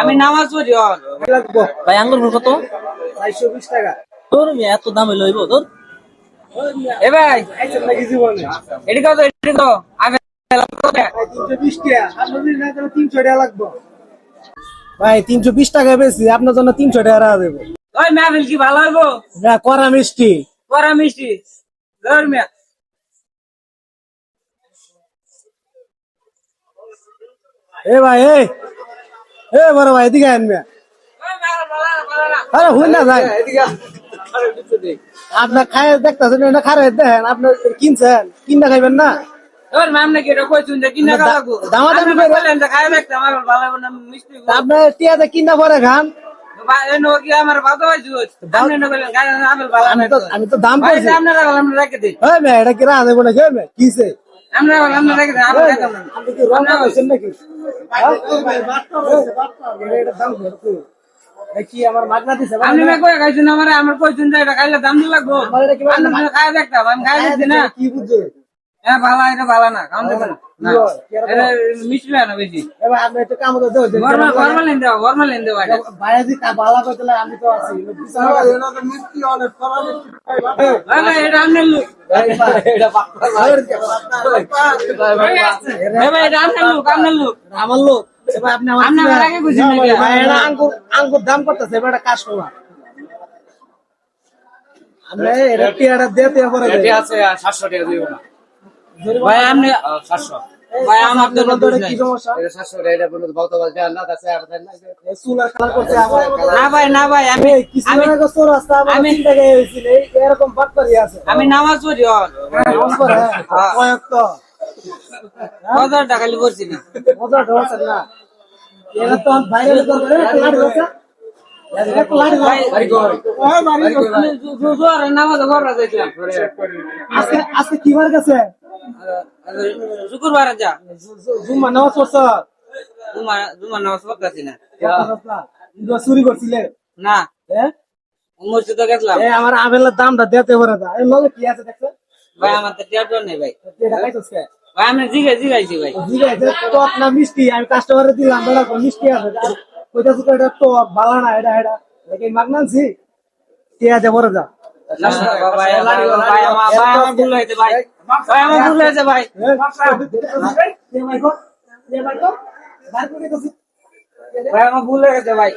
আমি নামাজ পড়ি ভাই আঙ্গুর কত? চারশো বিশ টাকা। তোর এত দামে লইব তোর? এ ভাই। এটি কত এটি কত তিনশো বিশ টাকা। ভাই তিনশো বিশ টাকা বেশি আপনার জন্য তিনশো টাকা দেবো। ওই কি ভালো হইব? না করা মিষ্টি। করা মিষ্টি। ধর মিয়া। এ ভাই এ। এ বড় ভাই এদিকে আন মিয়া। ওই মাহফিল ভালো না, ভালো না। আরে হুই না ভাই আপনার খায় দেখতেছেন এটা খারে দেখেন আপনার কিনছেন কিনা খাইবেন না। আপনার টিয়াতে কিনা পরে খান। আমি তো দাম ভাই আপনারা আমরা দিই কি রাধে বলে কে মেয়ে কিসে? আমরা আমরা রেখে দিই আপনি না আপনি কি রং করছেন নাকি? হ্যাঁ? এটা দাম ধরতো। এ কি আমার মাগনা দিছে? আপনি না কই খাইছেন? আমার আমার কইছেন যে এটা খাইলে দাম লাগবো। আমার এটা কি ভাই- আপনি দেখতাম আমি খাই দেখছি না। কি বুঝছ? হ্যাঁ ভালো এটা ভালো না কাম না। এটা বেশি। এবার আপনি একটু কাম করে দেও গরমা গরমা লেন দেওয়া গরমা লেন দেওয়া এটা ভাইয়াজি কা বালা করতে আমি তো আছি। এটা আপনার আমার লোক আঙ্গুর দাম করতেছে এবার কাস্টমার এটা টিয়াটা দিতে আছে সাতশো টাকা দিব না। ভাই আপনি সাতশো। ভাই আমার তো কোনো কি সমস্যা? এটা সাতশো টাকা এটা বলতে বলতে বলতে না করতে ভাই না ভাই আমি আমি রাস্তা আমি- তিন টাকা হয়েছিল। এই এরকম বাটপারি আছে। আমি নামাজ পড়ি হন নামাজ পড়ে, হ্যাঁ। কয়েক তো কত টাকা লি করছি না। মজা ঢোকা না। এটা তো ভাইরাল করবে আজকে শুক্রবার যা জুম্মা নামাজ পড়ছ জুমা জুমা নামাজ করছিলে না হ্যাঁ মসজিদে গেছিলাম আমার আবেলের দামটা দিতে পারে না আছে ভাই আমার তো টিয়ার নেই ভাই ভাই আমি জিগে জিগাইছি ভাই জিগাইছে মিষ্টি আমি কাস্টমারে দিলাম মিষ্টি আছে কইতা সুতো এটা তো ভালো না এটা এটা। দেখি মাগনানছি ঠিক আছে বড় যা। না, ভাই ভাই ভাই আমার ভাই আমার ভুল হয়েছে ভাই। ভাই আমার ভুল হয়েছে ভাই। ভাই আমার ভুল হয়ে গেছে ভাই